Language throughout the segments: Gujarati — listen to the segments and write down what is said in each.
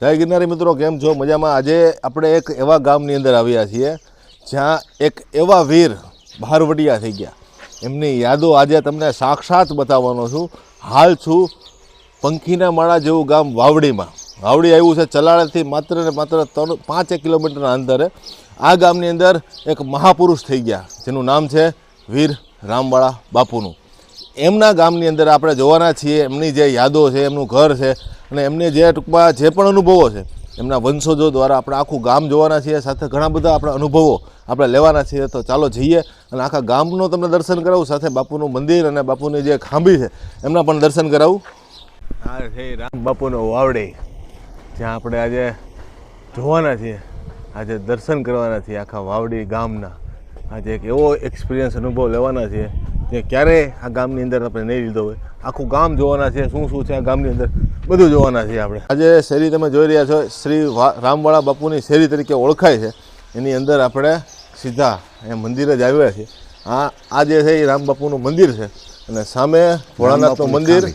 જય ગિરનારી મિત્રો, કેમ છો? મજામાં? આજે આપણે એક એવા ગામની અંદર આવ્યા છીએ, જ્યાં એક એવા વીર બહારવટિયા થઈ ગયા. એમની યાદો આજે તમને સાક્ષાત બતાવવાનો છું. હાલ છું પંખીના માળા જેવું ગામ વાવડીમાં. વાવડી આવ્યું છે ચલાળેથી માત્ર ને માત્ર ત્રણ, પાંચેક કિલોમીટરના અંતરે. આ ગામની અંદર એક મહાપુરુષ થઈ ગયા, જેનું નામ છે વીર રામવાળા બાપુનું. એમના ગામની અંદર આપણે જોવાના છીએ, એમની જે યાદો છે, એમનું ઘર છે, અને એમને જે ટૂંકમાં જે પણ અનુભવો છે, એમના વંશજો દ્વારા આપણે આખું ગામ જોવાના છીએ, સાથે ઘણા બધા આપણા અનુભવો આપણે લેવાના છીએ. તો ચાલો જઈએ અને આખા ગામનું તમને દર્શન કરાવું, સાથે બાપુનું મંદિર અને બાપુની જે ખાંભી છે, એમના પણ દર્શન કરાવું. આ છે રામ. બાપુનો વાવડી, જ્યાં આપણે આજે જોવાના છીએ, આજે દર્શન કરવાના છીએ આખા વાવડી ગામના. આજે એક એવો એક્સપિરિયન્સ અનુભવ લેવાના છીએ. જે ક્યારેય આ ગામની અંદર આપણે નહીં લીધો હોય? આખું ગામ જોવાના છે શું શું છે આ ગામની અંદર? બધું જોવાના છીએ આપણે. આજે શેરી તમે જોઈ રહ્યા છો શ્રી વા- રામવાળા બાપુની શેરી તરીકે ઓળખાય છે. એની અંદર આપણે સીધા અહીંયા મંદિર જ આવ્યા છીએ આ આ જે છે એ રામ બાપુનું મંદિર છે. અને સામે ભોળાનાથનું મંદિર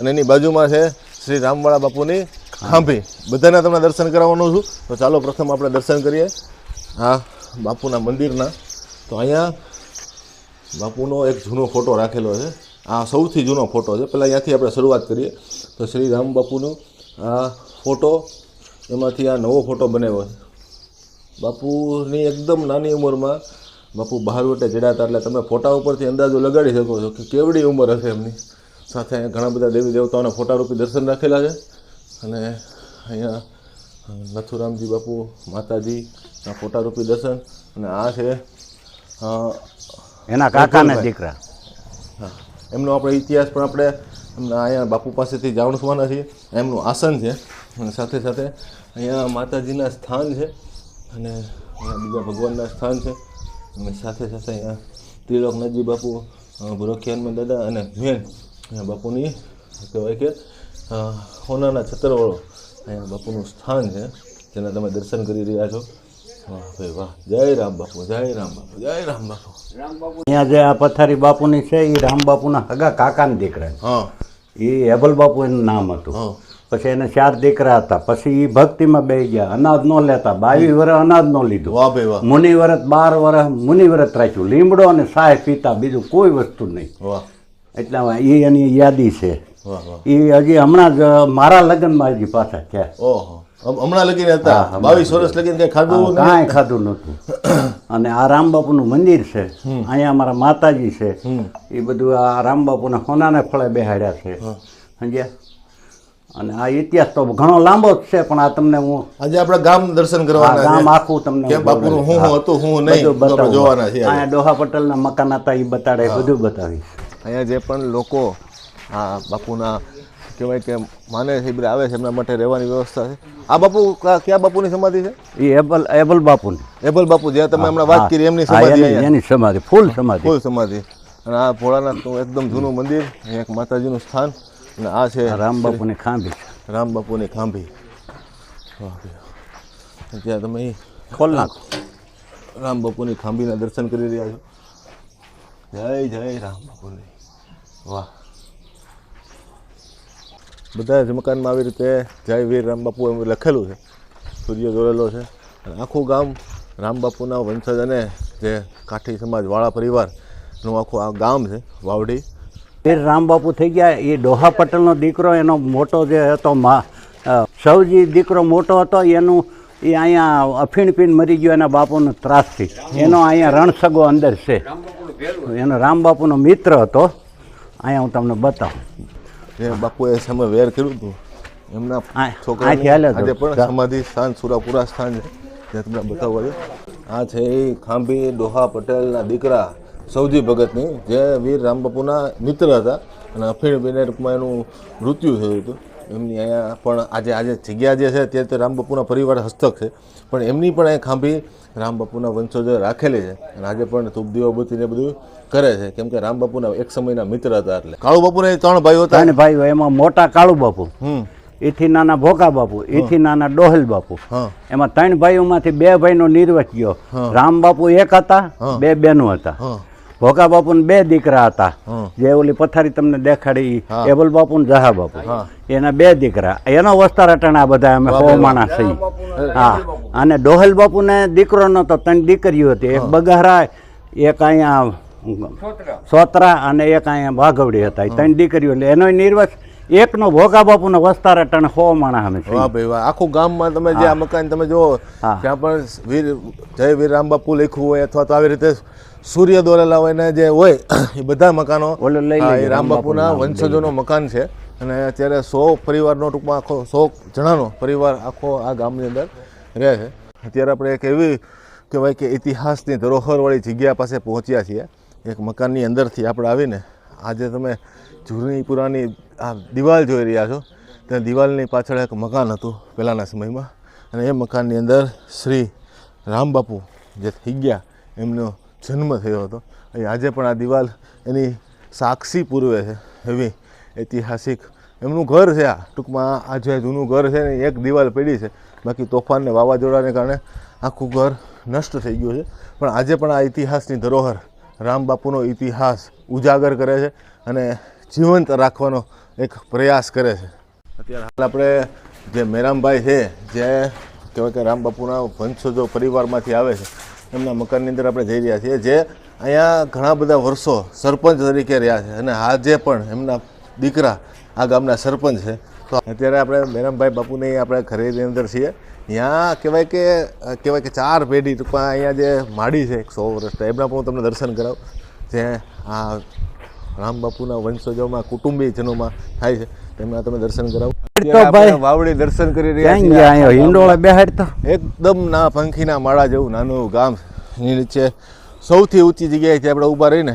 અને એની બાજુમાં છે શ્રી રામવાળા બાપુની ખાંભી. બધાના તમને દર્શન કરાવવાનું છું. તો ચાલો પ્રથમ આપણે દર્શન કરીએ. આ બાપુના મંદિરના. તો અહીંયા બાપુનો એક જૂનો ફોટો રાખેલો છે. આ સૌથી જૂનો ફોટો છે. પહેલાં અહીંયાથી આપણે શરૂઆત કરીએ. તો શ્રી રામ બાપુનો આ ફોટો, એમાંથી આ નવો ફોટો બનાવ્યો છે. બાપુની એકદમ નાની ઉંમરમાં બાપુ બહાર વટે ચડ્યા એટલે તમે ફોટા ઉપરથી અંદાજો લગાડી શકો છો કે કેવડી ઉંમર હશે એમની. સાથે ઘણા બધા દેવી દેવતાઓના ફોટારૂપી દર્શન રાખેલા છે. અને અહીંયા નથુરામજી બાપુ માતાજીના ફોટા રૂપી દર્શન. અને આ છે એના કાકાના દીકરા. એમનો આપણે ઇતિહાસ પણ આપણે અહીંયા બાપુ પાસેથી જાણવાના છીએ. એમનું આસન છે. અને સાથે સાથે અહીંયા માતાજીના સ્થાન છે. અને અહીંયા બીજા ભગવાનના સ્થાન છે. અને સાથે સાથે અહીંયા ત્રિલોકનાથજી બાપુ ભૂરખિયાનમાં દાદા અને મેન અહીંયા બાપુની કહેવાય કે હોનાના છતરવાળો અહીંયા બાપુનું સ્થાન છે. જેના તમે દર્શન કરી રહ્યા છો. અહીંયા જે આ પથારી બાપુની છે એ રામ બાપુના હગા કાકાના દીકરા એ હેબલ બાપુ એનું નામ હતું પછી એને ચાર દીકરા હતા પછી એ ભક્તિમાં બે ગયા અનાજ નો લેતા બાવીસ વર્ષ અનાજ નો લીધું મુનિવ્રત મુનિ વ્રત બાર વર્ષ મુનિ વ્રત રાખ્યું લીમડો અને સાય પીતા બીજું કોઈ વસ્તુ નહીં એટલે એ એની યાદી છે એ હજી હમણાં જ મારા લગ્નમાં હજી પાછા છે ઓહો. હમણાં લગીને હતા. બાવીસ વર્ષ લગીને કઈ ખાધું નહીં? કાંઈ ખાધું નહોતું. અને આ રામબાપુનું મંદિર છે અહીંયા અમારા માતાજી છે એ બધું આ રામબાપુના સોનાને ફળે બેહાડ્યા છે. સમજ્યા? અને આ ઇતિહાસ તો ઘણો લાંબો જ છે પણ આ તમને હું આજે આપણે ગામ દર્શન કરવા કરવાના ગામ આખું તમને કેમ બાપુનું હું હું હતું હું નહીં બધું જોવાના છે અહીંયા ડોહા પટેલના મકાન હતા એ બતાડે બધું બતાવીશ. અહીંયા જે પણ લોકો આ બાપુના કહેવાય કે માને છે આવે છે એમના માટે રહેવાની વ્યવસ્થા છે. આ બાપુ કયા બાપુની સમાધિ છે? એ એબલ એબલ બાપુની. એબલ બાપુ જ્યાં તમે હમણાં વાત કરી એમની સમાધિ એની સમાધિ ફૂલ સમાધિ. ફૂલ સમાધિ. અને આ ભોળાનાથનું એકદમ જૂનું મંદિર એક માતાજીનું સ્થાન. અને આ છે રામબાપુની ખાંભી છે. રામ બાપુની ખાંભી. ત્યાં તમે ખોલ નાખો. રામ બાપુની ખાંભીના દર્શન કરી રહ્યા છો. જય જય રામ બાપુની. વાહ. બધા જ મકાનમાં આવી રીતે જય વીર રામ બાપુ એમ લખેલું છે. સૂર્ય દોરેલો છે. અને આખું ગામ રામ બાપુના વંશજ અને જે કાઠી સમાજ વાળા પરિવારનું આખું આ ગામ છે, વાવડી. વીર રામબાપુ થઈ ગયા. એ ડોહા પટેલનો દીકરો, એનો મોટો જે હતો મા સૌજી દીકરો મોટો હતો, એનું એ અહીંયા અફીણ પીને મરી ગયો, એના બાપુનો ત્રાસથી એનો અહીંયા રણસગો અંદર છે. એનો રામબાપુનો મિત્ર હતો. અહીંયા હું તમને બતાવું. જે બાપુએ સામે વેર કર્યું હતું. એમના છોકરા આજે પણ સમાધિ સ્થાન સુરાપુરા સ્થાન છે જે તમને બતાવવા આ છે એ ખાંભી ડોહા પટેલના દીકરા સૌજી ભગતની. જે વીર રામબાપુના મિત્ર હતા અને અફીણબેને ટૂંકમાં એનું મૃત્યુ થયું હતું. એમની અહીંયા પણ આજે આજે જગ્યા જે છે તે રામ રામબાપુના પરિવાર હસ્તક છે. પણ એમની પણ અહીંયા ખાંભી રામબાપુના વંશજો રાખેલી છે. અને આજે પણ ધૂપ દીવાબત્તી ને બધું કરે છે. કેમ કે રામબાપુના એક સમયના મિત્ર હતા એટલે. કાળુ બાપુને ત્રણ ભાઈઓ હતા. ત્રણ ભાઈઓ એમાં મોટા કાળુ બાપુ એથી નાના ભોકા બાપુ એથી નાના ડોહલ બાપુ. એમાં ત્રણ ભાઈઓમાંથી બે ભાઈનો નિર્વત ગયો રામ બાપુ એક હતા બે બેનો હતા. ભોગા બાપુને બે દીકરા હતા. જે ઓલી પથારી તમને દેખાડી એબલ બાપુ ને જહા બાપુ. એના બે દીકરા. એનો વસ્તાર અટાણા બધા અમે સો માણસ થઈ હા. અને ડોહલ બાપુને દીકરો નતો ત્રણ દીકરીઓ હતી. એક બગારા એક અહીંયા સોતરા અને એક અહીંયા વાઘવડી હતા. ત્રણ દીકરીઓ એટલે એનો નિર્વસ એકનો ભોગા બાપુનો વસ્તાર અટાણે હો માણા અમે વાહ ભાઈ વાહ. આખું ગામમાં તમે જે આ મકાન તમે જો ત્યાં પણ વીર જય વીર રામ બાપુ લખ્યું હોય અથવા તો આવી રીતે સૂર્ય દોરેલા હોય ને જે હોય એ બધા મકાનો રામ બાપુના વંશજોનો મકાન છે. અને અત્યારે સો પરિવારનો ટૂંકમાં આખો સો જણાનો પરિવાર આખો આ ગામની અંદર રહે છે. અત્યારે આપણે એક એવી કહેવાય કે ઇતિહાસની ધરોહરવાળી જગ્યા પાસે પહોંચ્યા છીએ. એક મકાનની અંદરથી આપણે આવીને આજે તમે જૂની પુરાની આ દિવાલ જોઈ રહ્યા છો. ત્યાં દિવાલની પાછળ એક મકાન હતું પહેલાંના સમયમાં. અને એ મકાનની અંદર શ્રી રામબાપુ જે થઈ ગયા, એમનો જન્મ થયો હતો. અહીં આજે પણ આ દિવાલ એની સાક્ષી પૂર્વે છે એવી ઐતિહાસિક એમનું ઘર છે આ. ટૂંકમાં આ જે જૂનું ઘર છે ને, એક દિવાલ પડી છે. બાકી તોફાનને વાવાઝોડાને કારણે આખું ઘર નષ્ટ થઈ ગયું છે. પણ આજે પણ આ ઇતિહાસની ધરોહર રામબાપુનો ઇતિહાસ ઉજાગર કરે છે અને જીવંત રાખવાનો એક પ્રયાસ કરે છે. અત્યારે હાલ આપણે જે મેરામભાઈ છે, જે કહેવાય કે રામબાપુના વંશજો પરિવારમાંથી આવે છે, એમના મકાનની અંદર આપણે જઈ રહ્યા છીએ, જે અહીંયા ઘણા બધા વર્ષો સરપંચ તરીકે રહ્યા છે અને આજે પણ એમના દીકરા આ ગામના સરપંચ છે. તો અત્યારે આપણે મેરામભાઈ બાપુને આપણે ઘરેની અંદર છીએ. ત્યાં કહેવાય કે કહેવાય કે ચાર પેઢી ટૂંકમાં અહીંયા જે માડી છે સો વર્ષ એમના પણ હું તમને દર્શન કરાવું. જે આ રામબાપુના વંશજોમાં કુટુંબીજનોમાં થાય છે તેમના તમે દર્શન કરાવો. વાવડી દર્શન કરી રહ્યા હિંડોળે બેહાડતો? એકદમ ના પંખીના માળા જેવું નાનું ગામ. એની નીચે સૌથી ઊંચી જગ્યાએથી આપણે ઊભા રહીને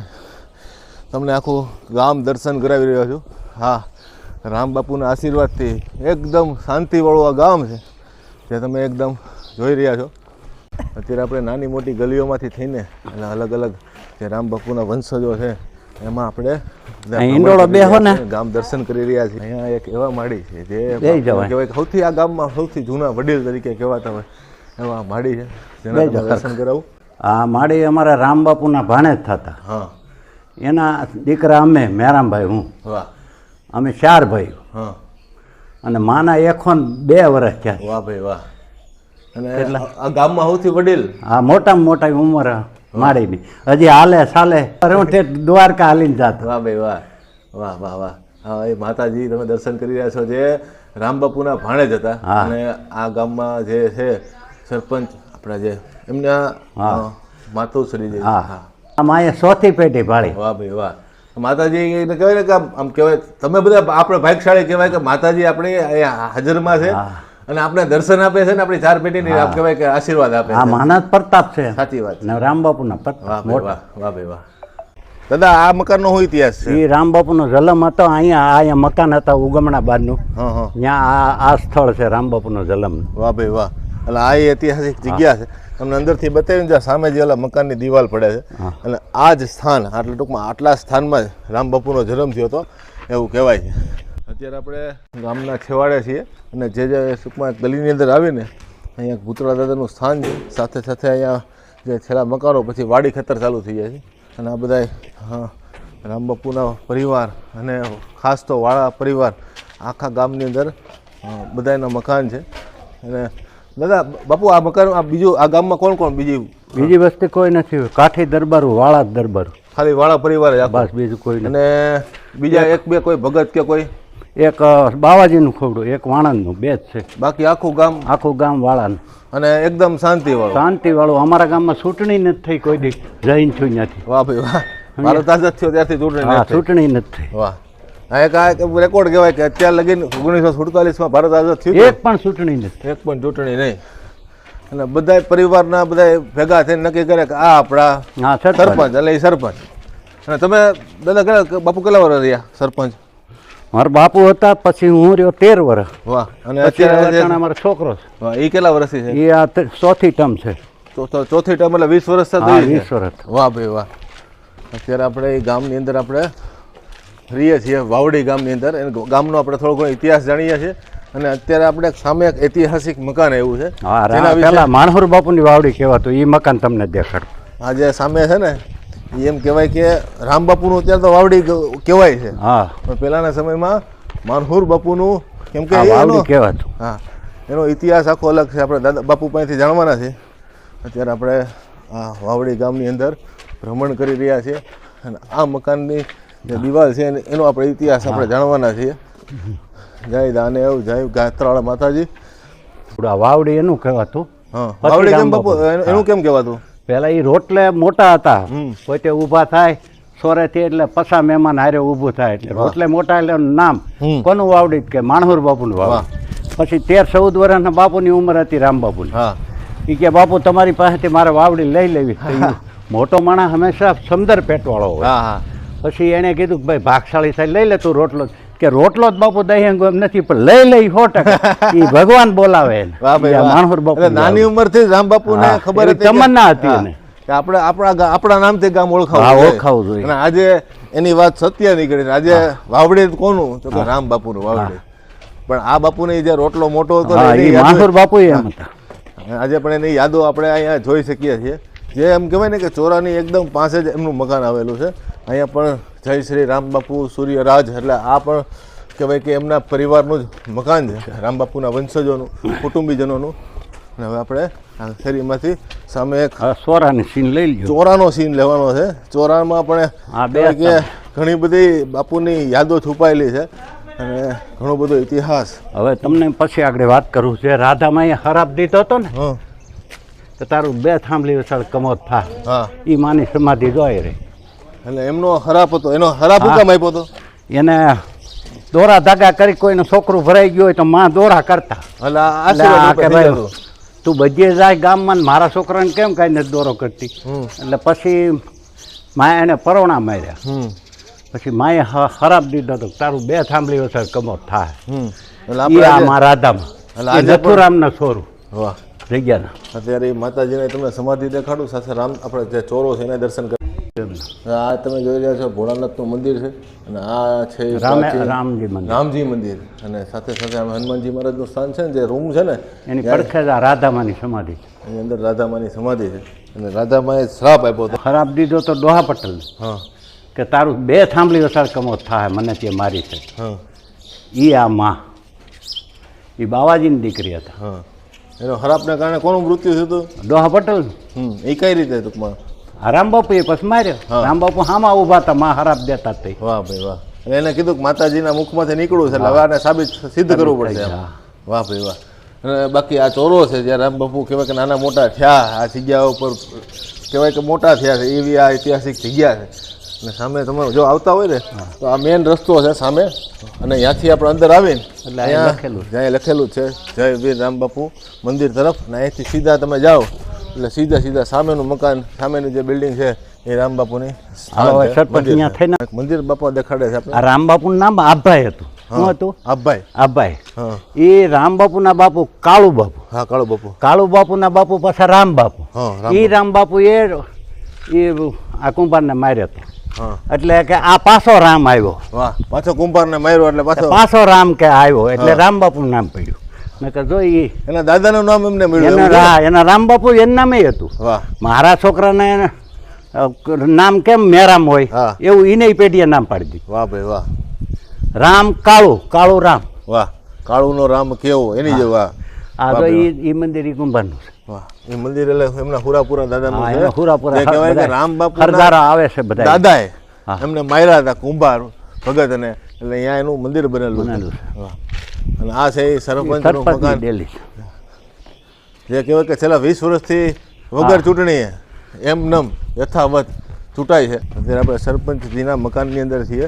તમને આખું ગામ દર્શન કરાવી રહ્યો છું. હા રામ બાપુના આશીર્વાદથી એકદમ શાંતિવાળું આ ગામ છે જે તમે એકદમ જોઈ રહ્યા છો. અત્યારે આપણે નાની મોટી ગલીઓમાંથી થઈને અને અલગ અલગ જે રામ બાપુના વંશજો છે એમાં આપણે ને. ગામ દર્શન કરી રહ્યા છીએ. અહીંયા એક એવા માળી છે જે કહેવાય સૌથી આ ગામમાં સૌથી જૂના વડીલ તરીકે કહેવાતા હોય એવા માળી છે જેના દર્શન કરાવું. આ માડી અમારા રામ બાપુના ભાણે જ થતા. હા. એના દીકરા અમે મેરામભાઈ હું. વાહ. અમે ચાર ભાઈ હા. અને માના એકો બે વર્ષ થયા. વાહ ભાઈ વાહ. અને આ ગામમાં સૌથી વડીલ? હા મોટામાં મોટા ઉંમર માળીની હજી હાલે ચાલે હું તે દ્વારકા હાલીને જાત. વાહ ભાઈ વાહ. વાહ વાહ વાહ. હા એ માતાજી તમે દર્શન કરી રહ્યા છો જે રામબાપુના ભાણે જ હતા. હા. અને આ ગામમાં જે છે સરપંચ આપણા જે એમના હા. માતુશ્રી જે. હા. આમાં અહીંયા સોથી પેઢી ભાળી. વાહ ભાઈ વાહ. માતાજી એને કહેવાય ને કે આમ કહેવાય તમે બધા આપણે ભાગશાળી કહેવાય કે માતાજી આપણી અહીંયા હાજરમાં છે અને આપણે દર્શન આપે છે ને આપણી ચાર પેટીની આમ કહેવાય કે આશીર્વાદ આપે આ છે. માના પ્રતાપ છે. સાચી વાત ને રામ બાપુના વાહ પ્રતાપ મોટા. વાહ વાહ ભાઈ વાહ. દાદા આ મકાનનો શું ઇતિહાસ છે? એ રામબાપુનો જલમ હતો અહીંયા અહીંયા મકાન હતા ઉગમણા હા ત્યાં આ આ સ્થળ છે રામ બાપુનો જલમ વાહ ભાઈ વાહ. એટલે આ ઐતિહાસિક જગ્યા છે. તમને અંદરથી બતાવ્યું જ્યાં સામે જે ઓલા મકાનની દિવાલ પડે છે. અને આ જ સ્થાન આટલા ટૂંકમાં આટલા સ્થાનમાં જ રામ બાપુનો જન્મ થયો હતો એવું કહેવાય છે. અત્યારે આપણે ગામના છેવાડે છીએ અને જે જે ટૂંકમાં ગલીની અંદર આવીને અહીંયા ભૂતળા દાદાનું સ્થાન છે સાથે સાથે અહીંયા જે છેલ્લા મકાનો પછી વાડી ખેતર ચાલુ થઈ જાય છે. અને આ બધા રામ બાપુના પરિવાર અને ખાસ તો વાળા પરિવાર આખા ગામની અંદર બધાના મકાન છે. અને દાદા બાપુ આ મકાન આ બીજું આ ગામમાં કોણ કોણ બીજી બીજી વસ્તુ કોઈ નથી કાઠી દરબાર વાળા જ દરબાર. ખાલી વાળા પરિવાર જ બસ બીજું કોઈ નથી. અને બીજા એક બે કોઈ ભગત કે કોઈ? એક બાવાજીનું ખોવડું એક વાણંદનું બે જ છે. બાકી આખું ગામ? આખું ગામ વાળાનું. અને એકદમ શાંતિવાળું. શાંતિવાળું. અમારા ગામમાં ચૂંટણી નથી થઈ કોઈ દી. જૈન છું ત્યાંથી. વાહ ભાઈ વાહ. મારો તાજા થયો ત્યારથી ચૂંટણી નથી. ચૂંટણી નથી વાહ. એક આ રેકોર્ડ કહેવાય કે અત્યાર લગીન ઓગણીસો સુડતાલીસમાં ભારત આઝાદ થયું એક પણ ચૂંટણી નથી. એક પણ ચૂંટણી નહીં. અને બધા પરિવારના બધા ભેગા થઈને નક્કી કરે કે આ આપણા સરપંચ. એટલે એ સરપંચ. અને તમે દાદા કેટલા બાપુ કેટલા વર્ષ રહ્યા સરપંચ? મારા બાપુ હતા પછી હું રહ્યો તેર વર્ષ. વાહ અને અત્યારે મારો અમારો છોકરો વાહ, એ કેટલા વર્ષથી છે? છે એ આ ચોથી ટર્મ છે. ચોથી ટર્મ એટલે વીસ વર્ષ થતા વીસ વર્ષ. વાહ ભાઈ વાહ. અત્યારે આપણે એ ગામની અંદર આપણે રહીએ છીએ વાવડી ગામની અંદર. એ ગામનો આપણે થોડો ઘણો ઇતિહાસ જાણીએ છીએ. અને અત્યારે આપણે સામે એક ઐતિહાસિક મકાન એવું છે. પેલા માણહુર બાપુની વાવડી કહેવાતું એ મકાન તમને દેખાડું. આ જે સામે છે ને એમ કહેવાય કે રામ બાપુનું અત્યારે તો વાવડી કહેવાય છે. હા. પહેલાંના સમયમાં માનહુર બાપુનું કેમ કે વાવડી કહેવાતું. હા એનો ઇતિહાસ આખો અલગ છે. આપણે દાદા બાપુ પાસેથી જાણવાના છે. અત્યારે આપણે આ વાવડી ગામની અંદર ભ્રમણ કરી રહ્યા છીએ. અને આ મકાનની જે દિવાલ છે એનો આપણે ઇતિહાસ આપણે જાણવાના છીએ. જય દાનેવ જય ગાત્રાળ માતાજી. વાવડી એનું કહેવાતું. વાવડી કેમ રામ બાપુ? બાપુ. એનું એનું કેમ કહેવાતું? પહેલાં એ રોટલે મોટા હતા. પોતે ઊભા થાય સોરેથી એટલે પસા મહેમાન હારે ઊભું થાય એટલે રોટલે મોટા એટલે નામ. કોનું વાવડી કે માણહુર બાપુનું વાવડી? પછી તેર ચૌદ વર્ષના બાપુની ઉંમર હતી રામ બાપુની. હા. એ કે બાપુ તમારી પાસેથી મારે વાવડી લઈ લેવી. મોટો માણસ હંમેશા સમદર પેટવાળો હોય. પછી એણે કીધું કે ભાઈ ભાગશાળી સાહેબ લઈ લે તું રોટલો. કે રોટલો જ બાપુ દહીં એમ નથી પણ લઈ લઈ સો ટકા. એ ભગવાન બોલાવે. માણહુર બાપુ નાની ઉંમરથી જ રામ બાપુને ને ખબર તમન્ના હતી એને. આપણે આપણા આપણા નામથી ગામ ઓળખાવું ઓળખાવું જોઈએ. અને આજે એની વાત સત્ય નીકળી આજે વાવડી કોનું? તો કે રામ બાપુનું વાવડે. પણ આ બાપુને જે રોટલો મોટો હતો માણહુર બાપુ એમ હતા. આજે પણ એની યાદો આપણે અહીંયા જોઈ શકીએ છીએ. જે એમ કહેવાય ને કે ચોરાની એકદમ પાસે જ એમનું મકાન આવેલું છે. અહીંયા પણ જય શ્રી રામ બાપુ સૂર્યરાજ એટલે આ પણ કહેવાય કે એમના પરિવારનું જ મકાન છે. રામ બાપુના વંશજોનું કુટુંબીજનોનું. અને હવે આપણે આ શેરીમાંથી સામે એક ચોરાની સીન લઈ લઈએ ચોરાનો સીન લેવાનો છે. ચોરામાં પણ કે ઘણી બધી બાપુની યાદો છુપાયેલી છે અને ઘણો બધો ઇતિહાસ. હવે તમને પછી આગળ વાત કરું છે. રાધામાં એ ખરાબ દીધો હતો ને તો તારું બે થાંભલી વસાડ કમોત થા. હા. એ માની સમાધિ જોઈ રહી. એટલે એમનો હરાપ હતો. એનો હરાપ કેમ આપ્યો હતો? એને દોરા ધાગા કરી કોઈનું છોકરું ભરાઈ ગયું હોય તો માં દોરા કરતા. એટલે તું બધે જાય ગામમાં મારા છોકરાને કેમ કાંઈ નથી દોરો કરતી? એટલે પછી માએ એને પરોણા માર્યા. પછી માએ ખરાબ દીધો તો તારું બે થાંભલી વસાડ કમોત થાય. એ આપણે આ આજે- રાધામાં નથુરામના છોરું વાહ. જગ્યાના. અત્યારે માતાજીને તમને સમાધિ દેખાડું સાથે રામ આપણે જે ચોરો છે એને દર્શન આ તમે જોઈ રહ્યા છો ભોળાનાથનું મંદિર છે. અને આ છે રામે રામજી મંદિર. રામજી મંદિર. અને સાથે સાથે હનુમાનજી મહારાજનું સ્થાન છે ને જે રૂમ છે ને એની પડખે રાધામાની સમાધિ છે. એની અંદર રાધામાની સમાધિ છે. અને રાધામાએ શ્રાપ આપ્યો હતો. ખરાબ દીધો તો ડોહા પટેલ હા. કે તારું બે થાંભલી વસાડ કમોત થાય મને તે મારી છે. હા. એ આ માં. એ બાવાજીની દીકરી હતા. હા. એનો ખરાબને કારણે કોનું મૃત્યુ થયું હતું? ડોહા પટેલ એ કઈ રીતે ટૂંકમાં રામબાપુ એ પછી માર્યો. રામબાપુ હામાં ઊભા હતા માં હરાબ દેતા જ તે. વાહ ભાઈ વાહ. એટલે એને કીધું કે માતાજીના મુખમાંથી નીકળવું છે એટલે હવે આને સાબિત સિદ્ધ કરવું પડશે. વાહ ભાઈ વાહ. અને બાકી આ ચોરો છે જ્યારે રામ બાપુ કહેવાય કે નાના મોટા થયા આ જગ્યા ઉપર કહેવાય કે મોટા થયા છે એવી આ ઐતિહાસિક જગ્યા છે. અને સામે તમે જો આવતા હોય ને તો આ મેઇન રસ્તો છે સામે. અને ત્યાંથી આપણે અંદર આવીને એટલે અહીંયા લખેલું. જ્યાં લખેલું છે જય વીર રામ બાપુ મંદિર તરફ. અને અહીંથી સીધા તમે જાઓ એટલે સીધા સીધા સામેનું મકાન સામેની જે બિલ્ડિંગ છે એ રામ બાપુની સ્થાન હવે છે, સરપંચ મંદિર બાપા દેખાડે છે રામબાપુનું નામ આભાઈ હતું. શું હતું? આભાઈ આભાઈ એ રામબાપુના બાપુ કાળુ બાપુ. હા કાળો બાપુ. કાળુ બાપુના બાપુ પાછા રામ બાપુ એ રામ બાપુ એ એ આ કુંભારને માર્યો હતો. એટલે કે આ પાછો રામ આવ્યો. પાછો પાછો કુંભારને માર્યો એટલે પાછો પાછો રામ કે આવ્યો એટલે રામ બાપુનું નામ પડ્યું. મેં કહ્યું જો ઈ. એના દાદાનું નામ એમને મળ્યું એના રામબાપુ? એના નામે હતું. વાહ. મારા છોકરાને નામ કેમ મેરામ હોય? હા. એવું એને પેઢીએ નામ પાડી દીધું. વાહ ભાઈ વાહ. રામ કાળુ કાળુ રામ. વાહ. કાળુનો રામ કેવો એની જે વાહ આ. તો એ મંદિર એ કુંભારનું છે. વાહ. એ મંદિર એટલે એમના હુરાપુરા દાદાનું નું છે? હુરાપુરા કહેવાય કે રામ બાપુ આવે છે બધા દાદાએ હા. એમને માર્યા હતા કુંભાર ભગત અને એટલે અહીંયા એનું મંદિર બનેલું બનેલું છે. વાહ. અને આ છે સરપંચ મકાન. જે કહેવાય કે છેલ્લા વીસ વર્ષથી વગર ચૂંટણીએ એમ નમ યથાવત ચૂંટાય છે. અત્યારે આપણે સરપંચજીના મકાનની અંદર છીએ.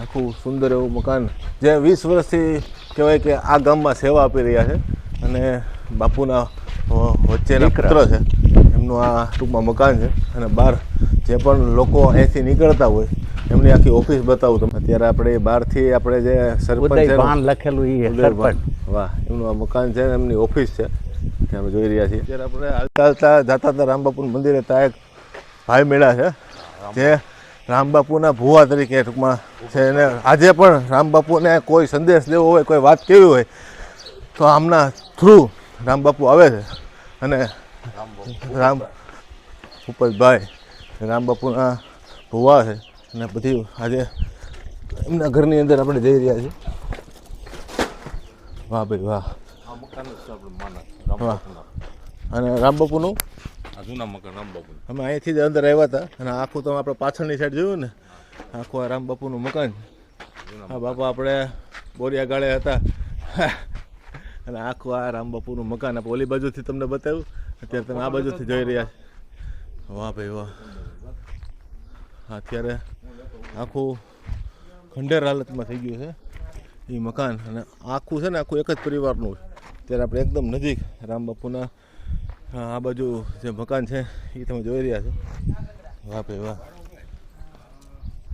આખું સુંદર એવું મકાન જે વીસ વર્ષથી કહેવાય કે આ ગામમાં સેવા આપી રહ્યા છે. અને બાપુના વચ્ચેના પુત્ર છે. એમનું આ ટૂંકમાં મકાન છે અને બહાર જે પણ લોકો અહીંથી નીકળતા હોય એમની આખી ઓફિસ બતાવું તમે અત્યારે આપણે બહારથી આપણે જે સરપંચ લખેલું વાહ એમનું આ મકાન છે એમની ઓફિસ છે ત્યાં આપણે જોઈ રહ્યા છીએ. અત્યારે આપણે હાલતા હાલતા જતા હતા રામબાપુના મંદિરે ત્યાં એક ભાઈ મેળા છે જે રામબાપુના ભુવા તરીકે ટૂંકમાં છે અને આજે પણ રામબાપુને કોઈ સંદેશ દેવો હોય કોઈ વાત કેવી હોય તો આમના થ્રુ રામબાપુ આવે છે. અને રામ ભૂપતભાઈ રામબાપુના ભુવા છે. અને બધી આજે એમના ઘરની અંદર આપણે જઈ રહ્યા છીએ. વાહ ભાઈ વાહ. અને રામબાપુનું આ જૂના મકાન રામબાપુના અમે અહીંથી જ અંદર આવ્યા હતા. અને આખું તમે આપણે પાછળની સાઈડ જોયું ને આખું આ રામબાપુનું મકાન. આ બાપા આપણે બોરિયા ગાળે હતા. અને આખું આ રામબાપુનું મકાન આપણે ઓલી બાજુથી તમને બતાવ્યું. અત્યારે તમે આ બાજુથી જોઈ રહ્યા છો. વાહ ભાઈ વાહ. અત્યારે આખું ખંડેર હાલતમાં થઈ ગયું છે એ મકાન. અને આખું છે ને આખું એક જ પરિવારનું છે. ત્યારે આપણે એકદમ નજીક રામબાપુના આ બાજુ જે મકાન છે એ તમે જોઈ રહ્યા છો. વાહ ભાઈ વાહ.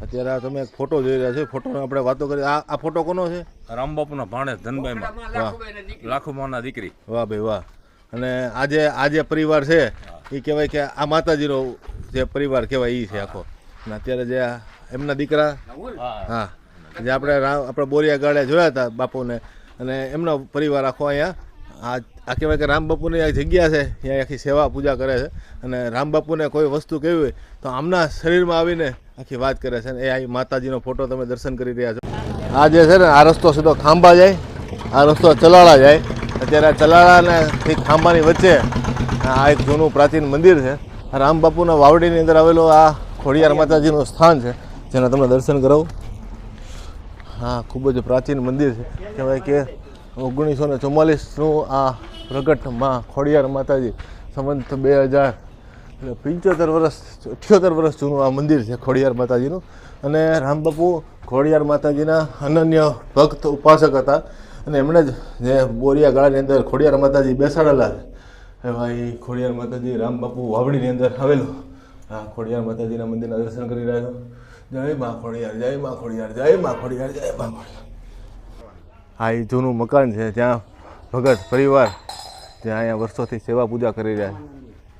અત્યારે આ તમે એક ફોટો જોઈ રહ્યા છો. ફોટો આપણે વાતો કરી આ આ ફોટો કોનો છે? રામબાપુના ભાણે ધનભાઈમાં. વાહ. લાખોમાંના દીકરી. વાહ ભાઈ વાહ. અને આજે આ જે પરિવાર છે એ કહેવાય કે આ માતાજીનો જે પરિવાર કહેવાય એ છે આખો. અને અત્યારે જે આ એમના દીકરા? હા. જે આપણે આપણે બોરિયા ગાળે જોયા હતા બાપુને. અને એમનો પરિવાર આખો અહીંયા આ આ કહેવાય કે રામ બાપુની આ જગ્યા છે ત્યાં આખી સેવા પૂજા કરે છે. અને રામ બાપુને કોઈ વસ્તુ કહેવી હોય તો આમના શરીરમાં આવીને આખી વાત કરે છે. અને એ આ માતાજીનો ફોટો તમે દર્શન કરી રહ્યા છો. આ જે છે ને આ રસ્તો સીધો ખાંભા જાય આ રસ્તો ચલાળા જાય. અત્યારે આ ચલાળા અને થી ખાંભાની વચ્ચે, આ એક જૂનું પ્રાચીન મંદિર છે. આ રામ બાપુના વાવડીની અંદર આવેલું આ ખોડિયાર માતાજીનું સ્થાન છે, જેના તમને દર્શન કરાવું. હા, ખૂબ જ પ્રાચીન મંદિર છે. કહેવાય કે ઓગણીસો ને ચુમ્માલીસનું આ પ્રગટમાં ખોડિયાર માતાજી, સંવંત બે હજાર, એટલે પંચોતેર વર્ષ, અઠ્યોતેર વર્ષ જૂનું આ મંદિર છે ખોડિયાર માતાજીનું. અને રામબાપુ ખોડિયાર માતાજીના અનન્ય ભક્ત ઉપાસક હતા. અને એમણે જ જે બોરિયા ગાળાની અંદર ખોડિયાર માતાજી બેસાડેલા છે. એમાં એ ખોડિયાર માતાજી રામબાપુ વાવડીની અંદર આવેલું. આ ખોડિયાર માતાજીના મંદિરના દર્શન કરી રહ્યા જય મા ખોડિયાર, જય મા ખોડિયાર, જય મા ખોડિયાર, જય મા ખોડિયાર. આ એ જૂનું મકાન છે, જ્યાં ભગત પરિવાર જે અહીંયા વર્ષોથી સેવા પૂજા કરી રહ્યા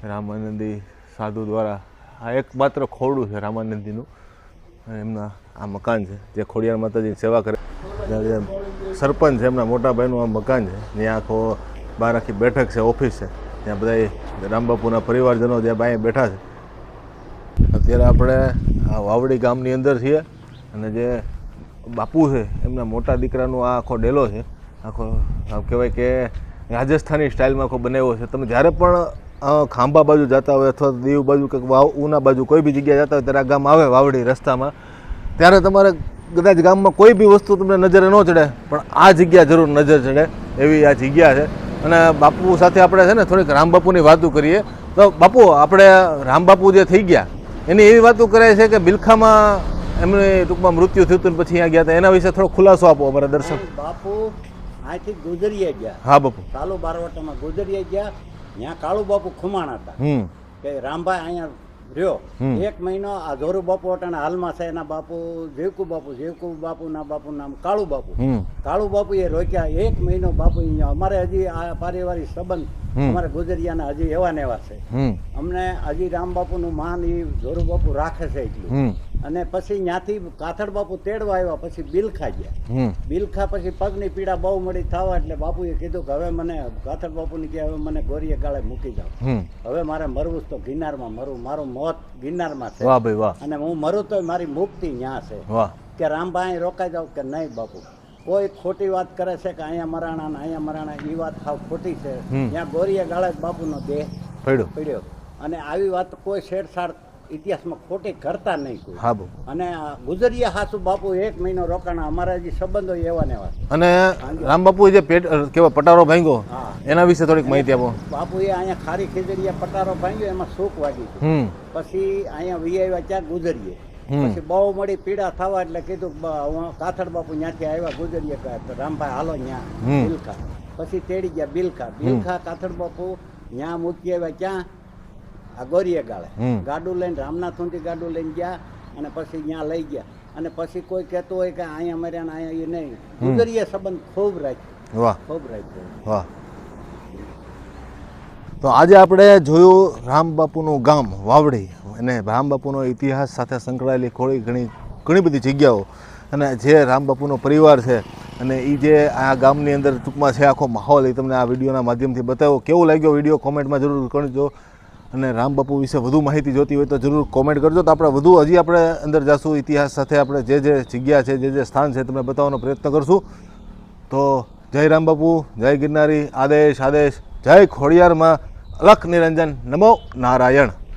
છે. રામાનંદી સાધુ દ્વારા આ એકમાત્ર ખોરડું છે રામાનંદીનું. એમના આ મકાન છે, જે ખોડિયાર માતાજીની સેવા કરે. ત્યાં સરપંચ એમના મોટાભાઈનું આ મકાન છે. ત્યાં આખો બહાર આખી બેઠક છે, ઓફિસ છે. ત્યાં બધા રામબાપુના પરિવારજનો ત્યાં અહીંયા બેઠા છે. અત્યારે આપણે આ વાવડી ગામની અંદર છીએ અને જે બાપુ છે, એમના મોટા દીકરાનો આ આખો ડેલો છે. આખો કહેવાય કે રાજસ્થાની સ્ટાઇલમાં આખો બનાવ્યો છે. તમે જ્યારે પણ ખાંભા બાજુ જતા હોય અથવા દીવ બાજુ કે વાવ, ઉના બાજુ કોઈ બી જગ્યાએ જતા હોય ત્યારે આ ગામ આવે વાવડી રસ્તામાં. ત્યારે તમારે કદાચ ગામમાં કોઈ બી વસ્તુ તમને નજરે ન ચડે પણ આ જગ્યા જરૂર નજર ચડે એવી આ જગ્યા છે. અને બાપુ સાથે આપણે છે ને થોડીક રામબાપુની વાતો કરીએ. તો બાપુ આપણે રામબાપુ જે થઈ ગયા એની એવી વાતો કરાય છે કે બિલખામાં એમને ટૂંકમાં મૃત્યુ થયું હતું પછી અહીંયા ગયા હતા. એના વિશે થોડો ખુલાસો આપો અમારા દર્શક. બાપુ અહીંથી ગોજરિયા ગયા. હા બાપુ. કાલુ બારવટામાં ગોજરિયા ગયા. ત્યાં કાળુ બાપુ ખુમાણ હતા. કે રામભાઈ અહીંયા રહ્યો. એક મહિનો આ ધોરુ બાપુ અટાણા હાલમાં છે એના બાપુ જીવકુ બાપુ જીવકુ બાપુના બાપુ નામ કાળુ બાપુ. કાળુ બાપુ એ રોક્યા. એક મહિનો બાપુ અહીંયા અમારે હજી આ પારિવારિક સંબંધ. અમારે ગુજરિયાના હજી એવા ને એવા છે. અમને હજી રામ બાપુનું માન એ ધોરુ બાપુ રાખે છે એટલું. અને પછી ત્યાંથી કાથડ બાપુ તેડવા આવ્યા પછી બિલખા ગયા. બિલખા પછી પગની પીડા બહુ મળી થવા એટલે બાપુએ કીધું કે હવે મને કાથડ બાપુને કે હવે મને ગોરીએ ગાળે મૂકી જાઓ. હવે મારે મરવું તો ગિરનારમાં મરવું મારું મોત ગિરનારમાં છે. વાહ ભાઈ વાહ. અને હું મરું તો મારી મુક્તિ ત્યાં છે. કે રામભાઈ રોકાઈ જાવ કે નહીં બાપુ. કોઈ ખોટી વાત કરે છે કે અહીંયા મરાણા ને અહીંયા મરાણા એ વાત સાવ ખોટી છે. ત્યાં ગોરીએ ગાળે બાપુનો દેહ પડ્યો. પડ્યો. અને આવી વાત કોઈ છેડછાડ ઇતિહાસમાં ખોટી કરતા નહીં કોઈ. હા બાપુ અને ગુજરીયા હાસુ બાપુ એક મહિનો રોકાણા અમારા જે સંબંધો એવા ને એવા. અને રામ બાપુ જે પેટ કેવા પટારો ભાંગ્યો એના વિશે થોડીક માહિતી આપો. બાપુએ અહીંયા ખારી ખીજડીયા પટારો ભાંગ્યો એમાં શોક વાગી પછી અહીંયા વી આવ્યા ત્યાં ગુજરીએ. પછી બહુ મળી પીડા થવા એટલે કીધું કાથડ બાપુ ત્યાંથી આવ્યા ગુજરીએ રામભાઈ હાલો ત્યાં બિલખા. પછી તેડી ગયા બિલખા. બિલખા કાથડ બાપુ ત્યાં મૂકી આવ્યા ક્યાં આ ગોરીએ ગાળે. ગાડું લઈને રામનાથુંથી ગાડું લઈને ગયા અને પછી ત્યાં લઈ ગયા. અને પછી કોઈ કહેતું હોય કે અહીંયા મર્યા ને અહીંયા નહીં. ગુજરીએ સંબંધ ખૂબ રાખ્યો. વાહ. ખૂબ રાખ્યો. વાહ. તો આજે આપણે જોયું રામબાપુનું ગામ વાવડી. અને રામબાપુનો ઇતિહાસ સાથે સંકળાયેલી થોડી ઘણી ઘણી બધી જગ્યાઓ. અને જે રામબાપુનો પરિવાર છે અને એ જે આ ગામની અંદર ટૂંકમાં છે આખો માહોલ એ તમને આ વિડીયોના માધ્યમથી બતાવ્યો. કેવો લાગ્યો વીડિયો? કોમેન્ટમાં જરૂર કરજો. અને રામબાપુ વિશે વધુ માહિતી જોતી હોય તો જરૂર કોમેન્ટ કરજો. તો આપણે વધુ હજી આપણે અંદર જાશું. ઇતિહાસ સાથે આપણે જે જે જગ્યા છે, જે જે સ્થાન છે, તમને બતાવવાનો પ્રયત્ન કરશું. તો જય રામબાપુ જય ગિરનારી. આદેશ આદેશ. જય ખોડિયારમાં. અલખ નિરંજન. નમો નારાયણ.